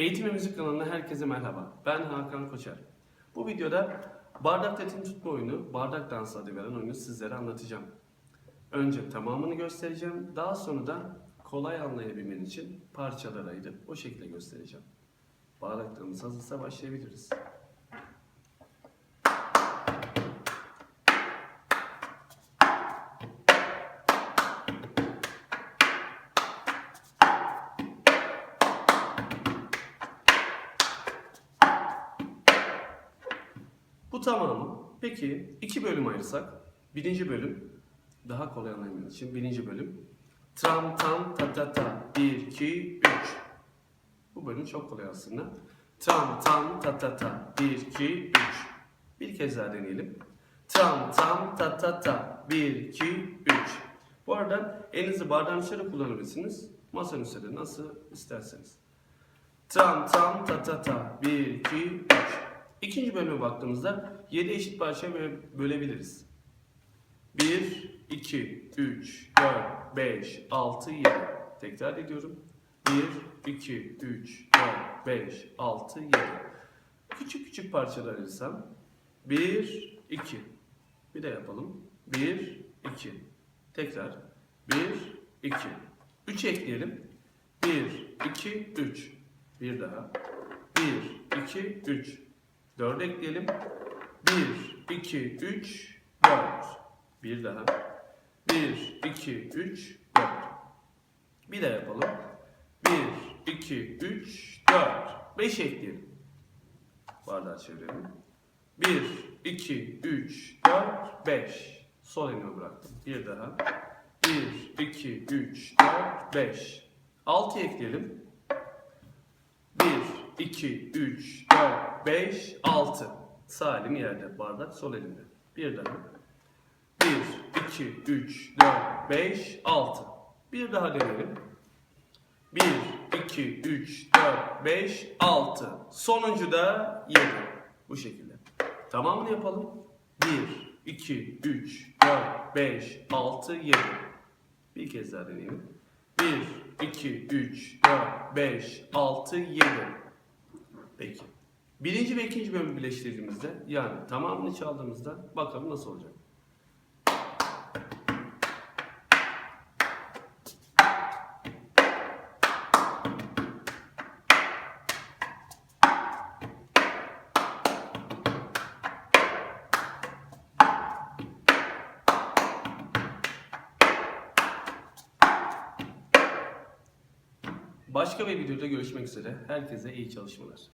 Eğitim ve Müzik kanalına herkese merhaba. Ben Hakan Koçer. Bu videoda bardak ritim tutma oyunu, bardak dansı adı veren oyunu sizlere anlatacağım. Önce tamamını göstereceğim. Daha sonra da kolay anlayabilmen için parçalara ayırıp o şekilde göstereceğim. Bardaklarımız hazırsa başlayabiliriz. Bu tamamı. Peki iki bölüm ayırsak. Birinci bölüm daha kolay anlayabilmen için birinci bölüm. Tram tam ta ta ta. 1, 2, 3. Bu bölüm çok kolay aslında. Tram tam ta ta ta. 1, 2, 3. Bir kez daha deneyelim. Tram tam ta ta ta. 1, 2, 3. Bu arada elinizi bardağın üzerine kullanabilirsiniz. Masanın üzerinde nasıl isterseniz. Tam tam ta ta ta. 1, 2, 3. İkinci bölüme baktığımızda 7 eşit parçaya böle- bölebiliriz. 1, 2, 3, 4, 5, 6, 7. Tekrar ediyorum. 1, 2, 3, 4, 5, 6, 7. Küçük küçük parçalar ayırsam 1, 2. Bir de yapalım. 1, 2. Tekrar. 1, 2. 3 ekleyelim. 1, 2, 3. Bir daha. 1, 2, 3. 4 ekleyelim. 1, 2, 3, 4. Bir daha. 1, 2, 3, 4. Bir daha yapalım. 1, 2, 3, 4. 5 ekleyelim. Bardağı çevirelim. 1, 2, 3, 4, 5. Sol elime bıraktım. Bir daha. 1, 2, 3, 4, 5. 6 ekleyelim. 1, 2, 3, 4, 5, 6. Sağ elim yerde, bardak sol elimde. Bir daha. 1, 2, 3, 4, 5, 6. Bir daha deneyelim. 1, 2, 3, 4, 5, 6. Sonuncu da 7. Bu şekilde. Tamamını yapalım. 1, 2, 3, 4, 5, 6, 7. Bir kez daha deneyelim. 1, 2, 3, 4, 5, 6, 7. Peki. Birinci ve ikinci bölümü birleştirdiğimizde yani tamamını çaldığımızda bakalım nasıl olacak. Başka bir videoda görüşmek üzere. Herkese iyi çalışmalar.